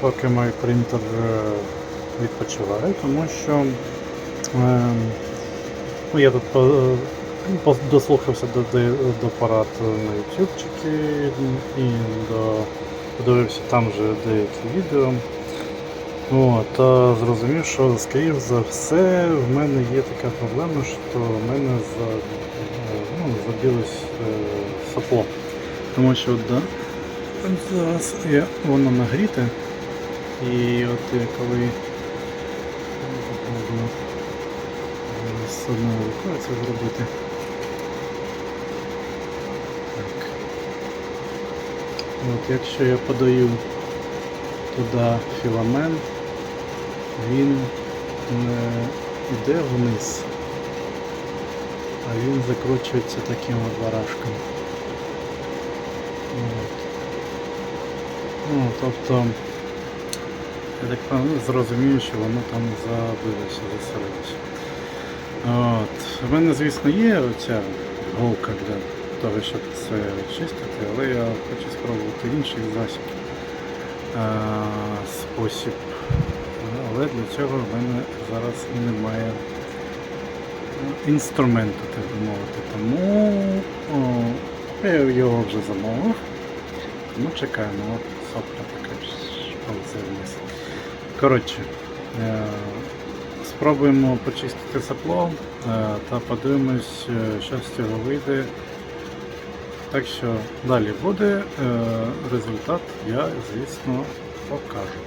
поки мій принтер е, відпочиває, тому що е, ну, я тут по- дослухався до, до порад на ютубчики і до, подивився там вже деякі відео. От, та зрозумів, що скоріш за все в мене є така проблема, що в мене за, е, ну, забилось е, сопло. Тому що да, зараз є, воно нагріте. І от я коли можна з одною рукою це зробити. Так. От якщо я подаю туди філамент, він не йде вниз, а він закручується таким от барашком. От. Ну, тобто, я так зрозумію, що воно там забилося, засорилося. От. У мене, звісно, є оця голка для того, щоб це чистити, але я хочу спробувати інший засіб а, спосіб. Але для цього в мене зараз немає ну, інструменту, так би мовити. Тому о, я його вже замовив. Тому чекаємо, сопля така ползе вниз. Коротше, е, спробуємо почистити сопло е, та подивимось, е, що з цього вийде. Так що далі буде. Результат я, звісно, покажу.